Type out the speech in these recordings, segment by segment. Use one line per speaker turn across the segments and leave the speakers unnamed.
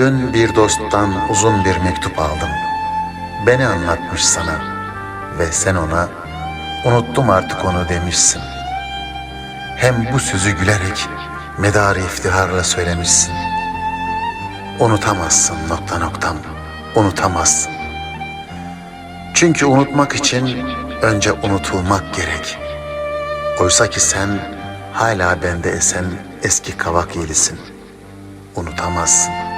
Dün bir dosttan uzun bir mektup aldım. Beni anlatmış sana ve sen ona unuttum artık onu demişsin. Hem bu sözü gülerek medarı iftiharla söylemişsin. Unutamazsın nokta noktam, unutamazsın. Çünkü unutmak için önce unutulmak gerek. Oysa ki sen hala bende esen eski kavak yelisin. Unutamazsın.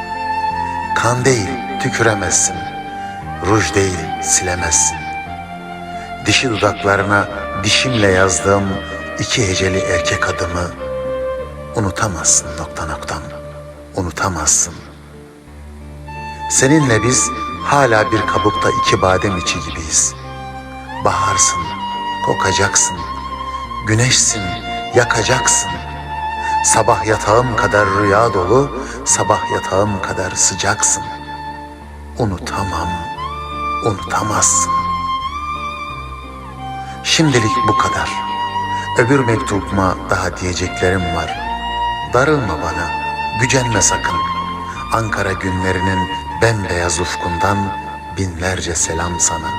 Kan değil, tüküremezsin. Ruj değil, silemezsin. Dişi dudaklarına dişimle yazdığım iki heceli erkek adımı unutamazsın nokta noktam. Unutamazsın. Seninle biz hala bir kabukta iki badem içi gibiyiz. Baharsın, kokacaksın. Güneşsin, yakacaksın. Sabah yatağım kadar rüya dolu, sabah yatağım kadar sıcaksın. Unutamam, unutamazsın. Şimdilik bu kadar. Öbür mektubuma daha diyeceklerim var. Darılma bana, gücenme sakın. Ankara günlerinin bembeyaz ufkundan binlerce selam sana.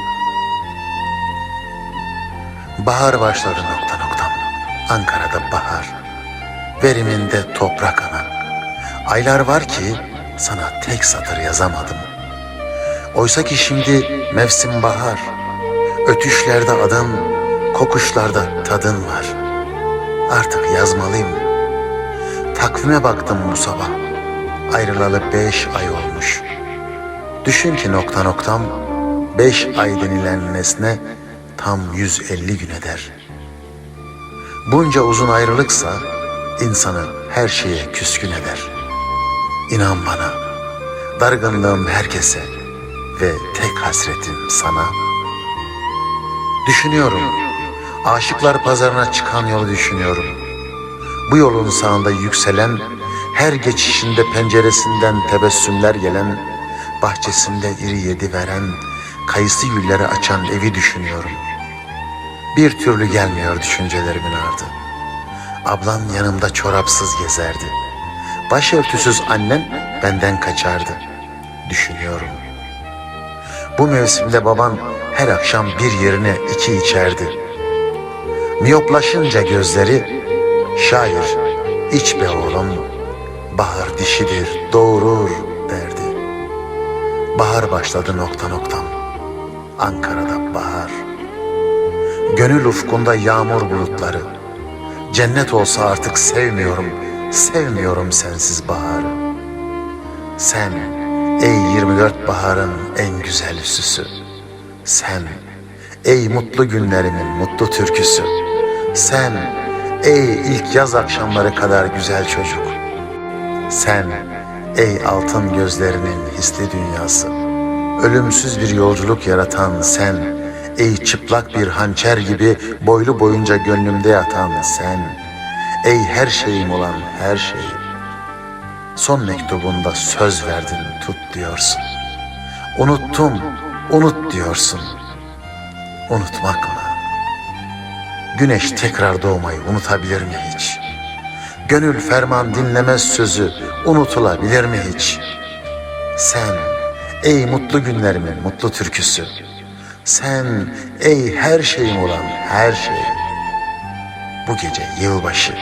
Bahar başladı nokta noktam. Ankara'da bahar. Veriminde toprak ana. Aylar var ki sana tek satır yazamadım. Oysa ki şimdi mevsim bahar. Ötüşlerde adın, kokuşlarda tadın var. Artık yazmalıyım. Takvime baktım bu sabah. Ayrılalı beş ay olmuş. Düşün ki nokta noktam, beş ay denilen nesne tam 150 gün eder. Bunca uzun ayrılıksa insanı her şeye küskün eder. İnan bana, dargınlığım herkese ve tek hasretim sana. Düşünüyorum, aşıklar pazarına çıkan yolu düşünüyorum. Bu yolun sağında yükselen, her geçişinde penceresinden tebessümler gelen, bahçesinde iri yedi veren, kayısı gülleri açan evi düşünüyorum. Bir türlü gelmiyor düşüncelerimin ardı. Ablan yanımda çorapsız gezerdi. Başörtüsüz annem benden kaçardı. Düşünüyorum. Bu mevsimde baban her akşam bir yerine iki içerdi. Miyoplaşınca gözleri, şair iç be oğlum, bahar dişidir, doğurur derdi. Bahar başladı nokta noktam. Ankara'da bahar. Gönül ufkunda yağmur bulutları. Cennet olsa artık sevmiyorum, sevmiyorum sensiz baharı. Sen ey 24 baharın en güzel süsü. Sen ey mutlu günlerimin mutlu türküsü. Sen ey ilk yaz akşamları kadar güzel çocuk. Sen ey altın gözlerinin hisli dünyası. Ölümsüz bir yolculuk yaratan sen, ey çıplak bir hançer gibi boylu boyunca gönlümde yatan sen, ey her şeyim olan her şey. Son mektubunda söz verdin tut diyorsun. Unuttum, unut diyorsun. Unutmak mı? Güneş tekrar doğmayı unutabilir mi hiç? Gönül ferman dinlemez sözü unutulabilir mi hiç? Sen ey mutlu günlerimin mutlu türküsü. Sen ey her şeyim olan her şey. Bu gece yılbaşı.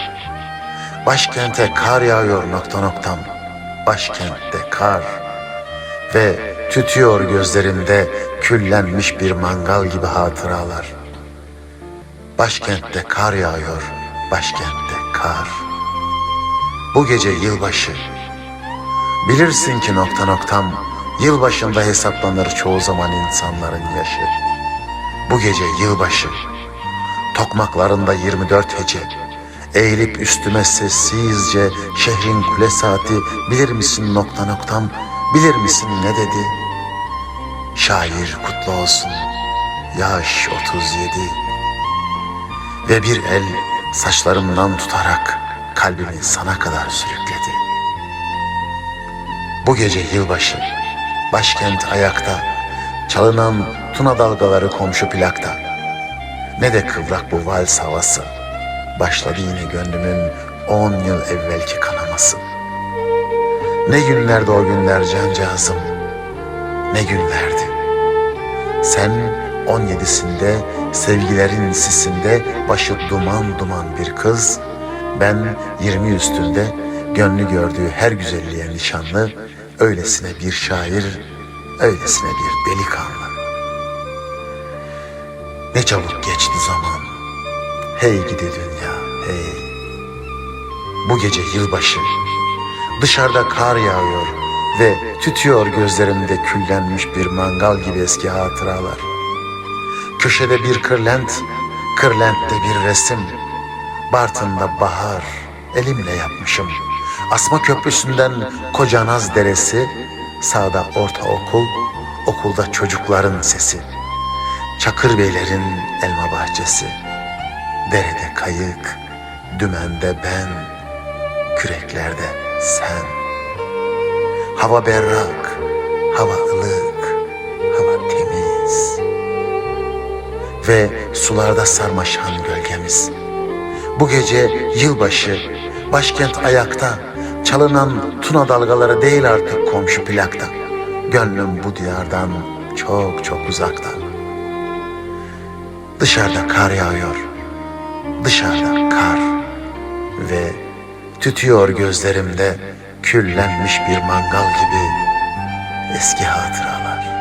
Başkente kar yağıyor nokta noktam. Başkentte kar. Ve tütüyor gözlerimde küllenmiş bir mangal gibi hatıralar. Başkentte kar yağıyor, başkentte kar. Bu gece yılbaşı. Bilirsin ki nokta noktam, yılbaşında hesaplanır çoğu zaman insanların yaşı. Bu gece yılbaşı. Tokmaklarında 24 hece. Eğilip üstüme sessizce şehrin kule saati bilir misin nokta noktam, bilir misin ne dedi? Şair kutlu olsun, yaş 37. Ve bir el saçlarımdan tutarak kalbimi sana kadar sürükledi. Bu gece yılbaşı, başkent ayakta, çalınan tuna dalgaları komşu plakta. Ne de kıvrak bu vals havası, başladı yine gönlümün on yıl evvelki kanaması. Ne günlerdi o günler cancağızım. Ne günlerdi. Sen 17'sinde sevgilerin sisinde başı duman duman bir kız. Ben 20 üstünde gönlü gördüğü her güzelliğe nişanlı, öylesine bir şair, öylesine bir delikanlı. Ne çabuk geçti zaman. Hey gidi dünya, hey. Bu gece yılbaşı. Dışarıda kar yağıyor ve tütüyor gözlerimde küllenmiş bir mangal gibi eski hatıralar. Köşede bir kırlent, kırlentte bir resim. Bartın'da bahar, elimle yapmışım. Asma Köprüsü'nden Kocanaz Deresi, sağda ortaokul, okulda çocukların sesi. Çakır Beylerin elma bahçesi, derede kayık, dümende ben, küreklerde sen. Hava berrak, hava ılık, hava temiz. Ve sularda sarmaşan gölgemiz. Bu gece yılbaşı, başkent ayakta, çalınan tuna dalgaları değil artık komşu plakta. Gönlüm bu diyardan çok çok uzakta. Dışarıda kar yağıyor, dışarıda kar ve tütüyor gözlerimde küllenmiş bir mangal gibi eski hatıralar.